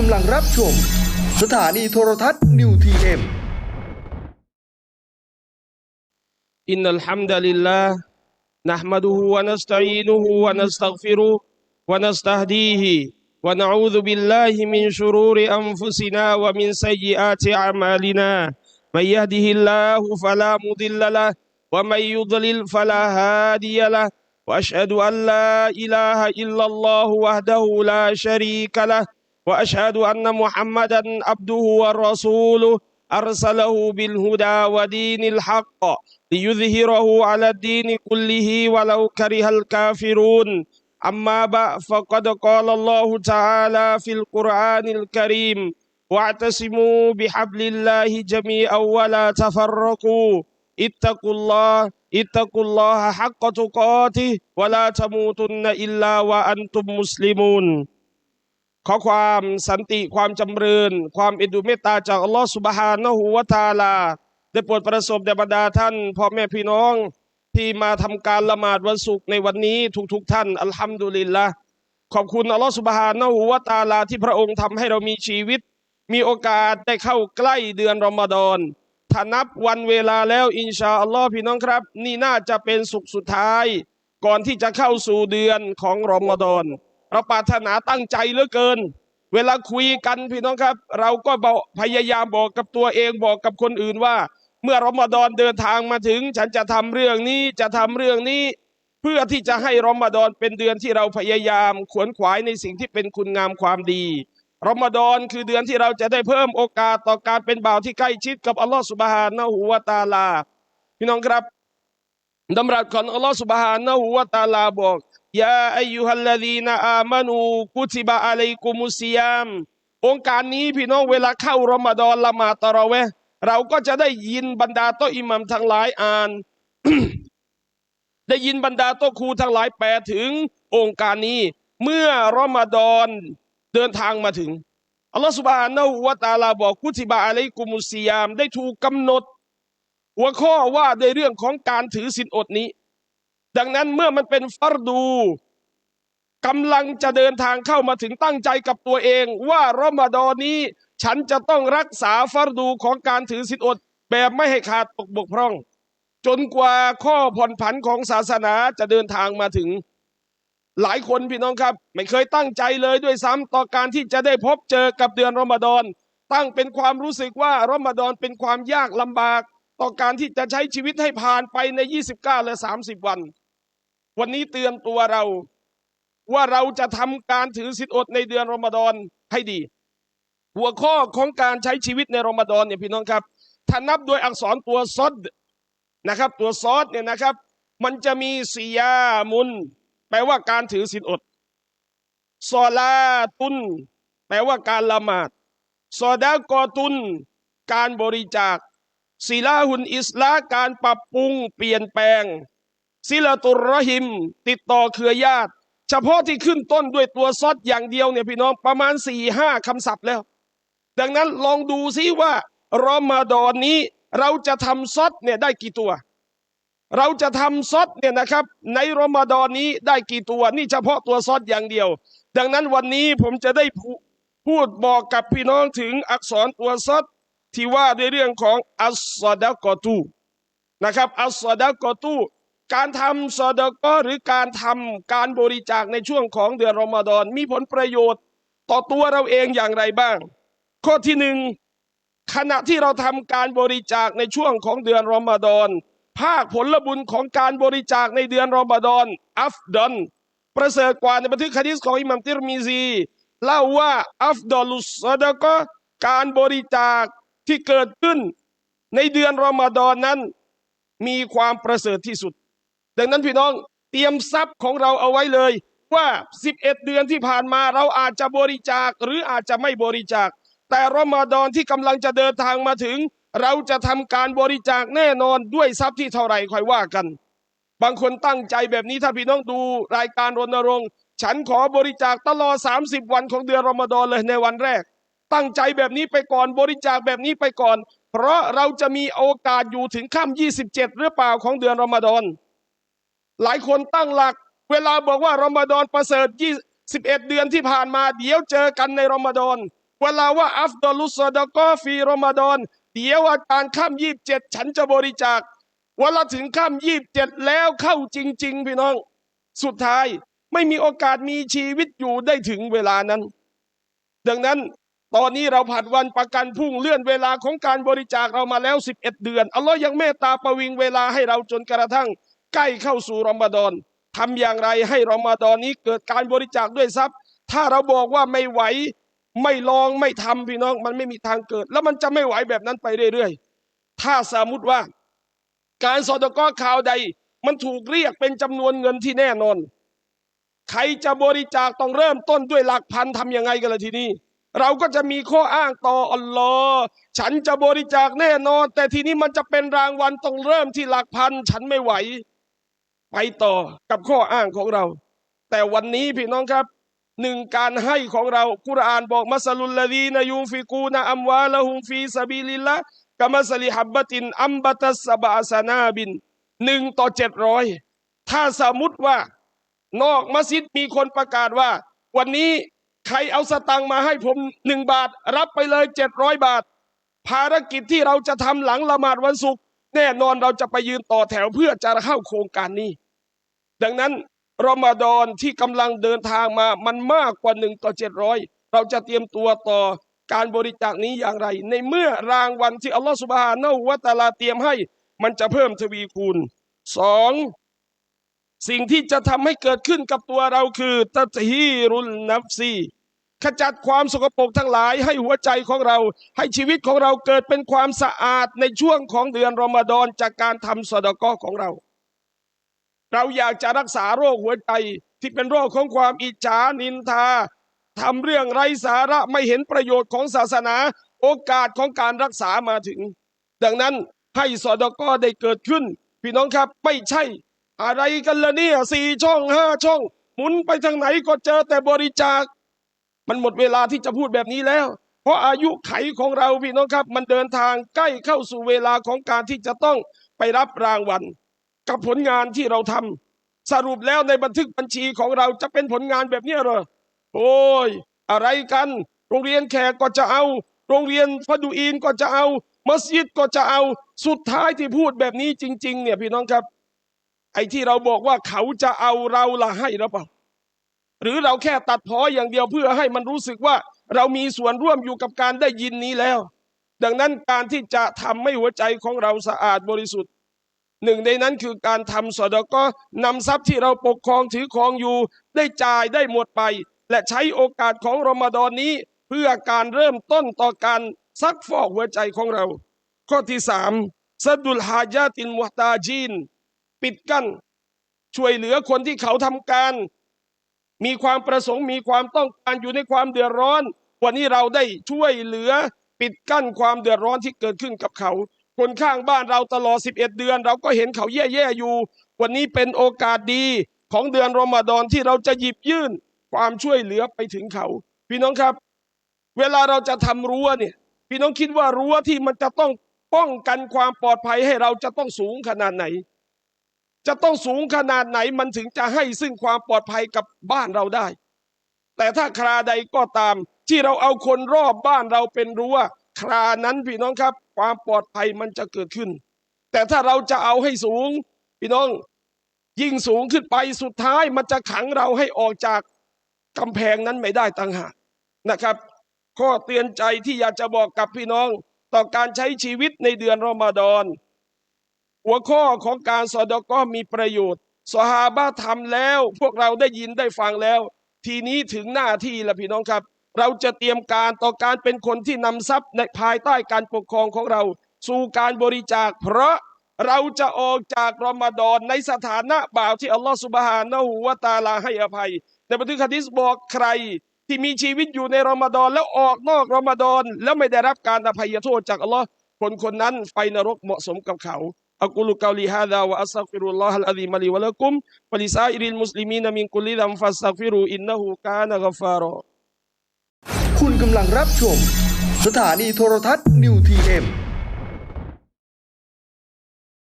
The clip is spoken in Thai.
กำลังรับชม สถานีโทรทัศน์นิวทีเอ็มอินนัลฮัมดะลิลลาห์นะฮ์มะดูฮุวะนัสตัยนุฮุวะนัสตัฆฟิรุวะนัสตัฮดีฮิวะนะอูซุบิลลาฮิมินชุรูริอันฟุซินาวะมินซัยยิอาติอามาลินามัยยะฮดิฮิลลาฮุฟะลามุดิลละละวะมัยยุดลิลฟะลาฮาดิยะละ واشهد ان لا اله الا الله وحده لا شريك له وأشهد أن محمدا عبده ورسوله أرسله بالهدى ودين الحق ليظهره على الدين كله ولو كره الكافرون. أما بعد فقد قال الله تعالى في القرآن الكريم واعتصموا بحبل الله جميعا ولا تفرقوا. اتقوا الله اتقوا الله حق تقاته ولا تموتن إلا وأنتم مسلمون. ขอความสันติความจำเริญ ความเอ็นดูเมตตาจากอัลลอฮฺสุบฮานะฮูวะตาลา ได้โปรดประสบแด่บรรดาท่านพ่อแม่พี่น้องที่มาทำการละหมาดวันศุกร์ในวันนี้ทุกๆทท่านอัลฮัมดุลิลละขอบคุณอัลลอฮฺสุบฮานะฮูวะตาลาที่พระองค์ทำให้เรามีชีวิต มีโอกาสได้เข้าใกล้เดือนรอมฎอนถ้านับวันเวลาแล้วอินชาอัลลอฮ์พี่น้องครับ นี่น่าจะเป็นสุขสุดท้าย ก่อนที่จะเข้าสู่เดือนของรอมฎอน เราปรารถนาตั้งใจเหลือเกิน เวลาคุยกันพี่น้องครับ เราก็พยายามบอกกับตัวเองบอกกับคนอื่นว่า เมื่อรอมฎอนเดินทางมาถึง ฉันจะทำเรื่องนี้จะทำเรื่องนี้ เพื่อที่จะให้รอมฎอนเป็นเดือนที่เราพยายามขวนขวายในสิ่งที่เป็นคุณงามความดีรอมฎอนคือเดือนที่เราจะได้เพิ่มโอกาสต่อการเป็นบ่าวที่ใกล้ชิดกับอัลลอฮฺสุบฮานะฮูวาตาลา พี่น้องครับดำรัสของอัลลอฮฺสุบฮานะฮูวาตาลาบอก ลัยกุมุสยาม องค์การนี้พี่น้องเวลาเข้ารอมฎอนละหมาดตะเราะเวห์เราก็จะได้ยินบรรดาโตะอิหมัมทั้งหลายอ่าน ได้ยินบรรดาโตะครูทั้งหลายแปลถึงองค์การนี้ เมื่อรอมฎอนเดินทางมาถึงอัลลอฮฺ سبحانه และ تعالى บอกกุติบะอะลัยกุมุสยาม ได้ถูกกำหนด หัวข้อว่าในเรื่องของการถือศีลอดนี้ ดังนั้นเมื่อมันเป็นฟัรดูกำลังจะเดินทางเข้ามาถึงตั้งใจกับตัวเอง ว่ารอมฎอนนี้ ฉันจะต้องรักษาฟัรดูของการถือศีลอดแบบไม่ให้ขาดตกบกพร่อง จนกว่าข้อผ่อนผันของศาสนาจะเดินทางมาถึง หลายคนพี่น้องครับ ไม่เคยตั้งใจเลยด้วยซ้ำต่อการที่จะได้พบเจอกับเดือนรอมฎอนตั้งเป็นความรู้สึกว่ารอมฎอนเป็นความยากลำบาก ต่อการที่จะใช้ชีวิตให้ผ่านไปใน 29และ30 วัน วันนี้เตือนตัวเรา ว่าเราจะทำการถือศีลอดในเดือนรอมฎอนให้ดี หัวข้อของการใช้ชีวิตในรอมฎอนเนี่ยพี่น้องครับ ถ้านับโดยอักษรตัวซอดนะครับ ตัวซอดเนี่ยนะครับ มันจะมีสียามุน แปลว่าการถือศีลอดซอลาตุน แปลว่าการละหมาดซอดากอตุน การบริจาคศิลาหุนอิสลาการปรับปรุงเปลี่ยนแปลง ศิลาตุรหิม ติดต่อเครือญาติ เฉพาะที่ขึ้นต้นด้วยตัวซอดอย่างเดียวเนี่ยพี่น้องประมาณสี่ห้าคำศัพท์แล้ว ดังนั้นลองดูซิว่ารอมฎอนนี้เราจะทำซอดเนี่ยได้กี่ตัว เราจะทำซอดเนี่ยนะครับ ในรอมฎอนนี้ได้กี่ตัว นี่เฉพาะตัวซอดอย่างเดียว ดังนั้นวันนี้ผมจะได้พูดบอกกับพี่น้องถึงอักษรตัวซอดที่ว่าในเรื่องของอัสซอดะกอตูนะครับ อัสซอดะกอตู การทำซอดกอหรือการทำการบริจาคในช่วงของเดือนรอมฎอนมีผลประโยชน์ต่อตัวเราเองอย่างไรบ้าง ข้อที่หนึ่งขณะที่เราทำการบริจาคในช่วงของเดือนรอมฎอนภาคผลบุญของการบริจาคในเดือนรอมฎอนอัฟดอนประเสริฐกว่าในบันทึกฮะดีษของอิหมัมติรมิซีเล่าว่าอัฟดอลุสซอดกอการบริจาคที่เกิดขึ้นในเดือนรอมฎอนนั้น มีความประเสริฐที่สุด ดังนั้นพี่น้องเตรียมทรัพย์ของเราเอาไว้เลย ว่า 11 เดือนที่ผ่านมาเราอาจจะบริจาคหรืออาจจะไม่บริจาค แต่รอมฎอนที่กำลังจะเดินทางมาถึง เราจะทำการบริจาคแน่นอนด้วยทรัพย์ที่เท่าไหร่ค่อยว่ากัน บางคนตั้งใจแบบนี้ถ้าพี่น้องดูรายการรณรงค์ฉันขอบริจาคตลอด 30 วันของเดือนรอมฎอนเลยในวันแรก ตั้งใจแบบนี้ไปก่อนบริจาคแบบนี้ไปก่อน เพราะเราจะมีโอกาสอยู่ถึงค่ำ27 หรือเปล่าของเดือนรอมฎอน หลายคนตั้งหลัก เวลาบอกว่ารอมฎอนประเสริฐ21 เดือนที่ผ่านมา เดี๋ยวเจอกันในรอมฎอนเวลาว่าอัฟดอลุสซอดกอฟีรอมฎอนเดี๋ยวอาจารย์ข้ามยีบเจ็ดฉันจะบริจาคเวลาถึงข้ามยีบเจ็ดแล้วเข้าจริง ๆ พี่น้อง สุดท้ายไม่มีโอกาสมีชีวิตอยู่ได้ถึงเวลานั้น ดังนั้นตอนนี้เราผัดวันประกันพุ่งเลื่อนเวลาของการบริจาคเรามาแล้ว 11 เดือน อัลลอฮ์ยังเมตตาประวิงเวลาให้เราจนกระทั่ง ใกล้เข้าสู่รอมฎอนทำอย่างไรให้รอมฎอนนี้เกิดการบริจาคด้วยทรัพย์ ถ้าเราบอกว่าไม่ไหวไม่ลองไม่ทำพี่น้องมันไม่มีทางเกิด แล้วมันจะไม่ไหวแบบนั้นไปเรื่อยๆ ถ้าสมมติว่า การสอดก้อข่าวใด มันถูกเรียกเป็นจำนวนเงินที่แน่นอน ใครจะบริจาคต้องเริ่มต้นด้วยหลักพันทำยังไงกันล่ะทีนี้ เราก็จะมีข้ออ้างต่ออัลลอฮ์ฉันจะบริจาคแน่นอน แต่ทีนี้มันจะเป็นรางวัลต้องเริ่มที่หลักพัน ฉันไม่ไหว ไปต่อกับข้ออ้างของเรา แต่วันนี้พี่น้องครับหนึ่งการให้ของเรากุรอานบอกมัสลุลลดีนยูฟิกูนอัมวาละฮุมฟีซาบิลิละกามัสลิฮับบะตินอัมบัตัสบะอาสนาบินหนึ่งต่อเจ็ดร้อยถ้าสมมติว่า นอกมัสยิดมีคนประกาศว่า วันนี้ใครเอาสตังมาให้ผมหนึ่งบาท รับไปเลยเจ็ดร้อยบาท ภารกิจที่เราจะทำหลังละหมาดวันศุกร์แน่นอนเราจะไปยืนต่อแถวเพื่อจะเข้าโครงการนี้ ดังนั้นรอมฎอนที่กำลังเดินทางมามันมากกว่าหนึ่งต่อเจ็ดร้อยเราจะเตรียมตัวต่อการบริจาคนี้อย่างไร ในเมื่อรางวัลที่อัลลอฮฺสุบฮานะฮูวะตาลาเตรียมให้ มันจะเพิ่มทวีคูณสองสิ่งที่จะทำให้เกิดขึ้นกับตัวเราคือตัตฮีรุลนัฟซีขจัดความสกปรกทั้งหลายให้หัวใจของเรา ให้ชีวิตของเราเกิดเป็นความสะอาดในช่วงของเดือนรอมฎอนจากการทำสดกอของเรา เราอยากจะรักษาโรคหัวใจที่เป็นโรคของความอิจฉานินทาทำเรื่องไร้สาระไม่เห็นประโยชน์ของศาสนา โอกาสของการรักษามาถึง ดังนั้นให้สอดกอได้เกิดขึ้น พี่น้องครับไม่ใช่ อะไรกันละเนี่ยสี่ช่องห้าช่อง หมุนไปทางไหนก็เจอแต่บริจาค มันหมดเวลาที่จะพูดแบบนี้แล้ว เพราะอายุไขของเราพี่น้องครับ มันเดินทางใกล้เข้าสู่เวลาของการที่จะต้องไปรับรางวัล กับผลงานที่เราทำสรุปแล้วในบันทึกบัญชีของเราจะเป็นผลงานแบบนี้เหรอโอ้ยอะไรกัน โรงเรียนแขกก็จะเอา โรงเรียนพดุอีนก็จะเอา มัสยิดก็จะเอาสุดท้ายที่พูดแบบนี้จริง ๆ เนี่ยพี่น้องครับ ไอ้ที่เราบอกว่าเขาจะเอาเราละให้หรือเปล่าหรือเราแค่ตัดพ้ออย่างเดียวเพื่อให้มันรู้สึกว่า เรามีส่วนร่วมอยู่กับการได้ยินนี้แล้ว ดังนั้นการที่จะทำให้หัวใจของเราสะอาดบริสุทธิ์ หนึ่งในนั้นคือการทำสอดก็นำทรัพย์ที่เราปกครองถือครองอยู่ ได้จ่ายได้หมดไป และใช้โอกาสของรอมฎอนนี้ เพื่อการเริ่มต้นต่อการซักฟอกหัวใจของเรา ข้อที่สามสดุลฮาญาตินมุฮตาจีน ปิดกั้นช่วยเหลือคนที่เขาทำการ มีความประสงค์มีความต้องการอยู่ในความเดือดร้อน วันนี้เราได้ช่วยเหลือปิดกั้นความเดือดร้อนที่เกิดขึ้นกับเขา คนข้างบ้านเราตลอด 11 เดือน เราก็เห็นเขาแย่ๆอยู่ วันนี้เป็นโอกาสดีของเดือนรอมฎอนที่เราจะหยิบยื่นความช่วยเหลือไปถึงเขา พี่น้องครับ เวลาเราจะทำรั้วเนี่ย พี่น้องคิดว่ารั้วที่มันจะต้องป้องกันความปลอดภัยให้เราจะต้องสูงขนาดไหน จะต้องสูงขนาดไหนมันถึงจะให้ซึ่งความปลอดภัยกับบ้านเราได้ แต่ถ้าคราใดก็ตามที่เราเอาคนรอบบ้านเราเป็นรั้ว ครานั้นพี่น้องครับ ความปลอดภัยมันจะเกิดขึ้น แต่ถ้าเราจะเอาให้สูง พี่น้องยิ่งสูงขึ้นไปสุดท้ายมันจะขังเราให้ออกจากกำแพงนั้นไม่ได้ต่างหากนะครับ ข้อเตือนใจที่อยากจะบอกกับพี่น้อง ต่อการใช้ชีวิตในเดือนรอมฎอนหัวข้อของการสอดก็มีประโยชน์สหาบะทำแล้ว พวกเราได้ยินได้ฟังแล้ว ทีนี้ถึงหน้าที่ล้วพี่น้องครับ เราจะเตรียมการต่อการเป็นคนที่นำทรัพย์ในภายใต้การปกครองของเรา สู่การบริจาค เพราะเราจะออกจากรอมฎอนในสถานะบ่าวที่อัลลอฮฺสุบฮานะหูวาตาลาให้อภัย ในบันทึกฮะดิษบอกใครที่มีชีวิตอยู่ในรอมฎอนแล้วออกนอกรอมฎอนแล้วไม่ได้รับการอภัยโทษจากอัลลอฮ์คนคนนั้นไฟนรกเหมาะสมกับเขาอักุลกาลีฮาดาวะอัสซัฟิรุลลอฮ์อัลอาซีมาลีวะลักุมวลิซาอิริลมุสลิมีนมินกุลิดัมฟัสซัฟิรูอินนะฮูกานะกัฟฟารอ คุณกำลังรับชม สถานีโทรทัศน์นิวทีเอ็ม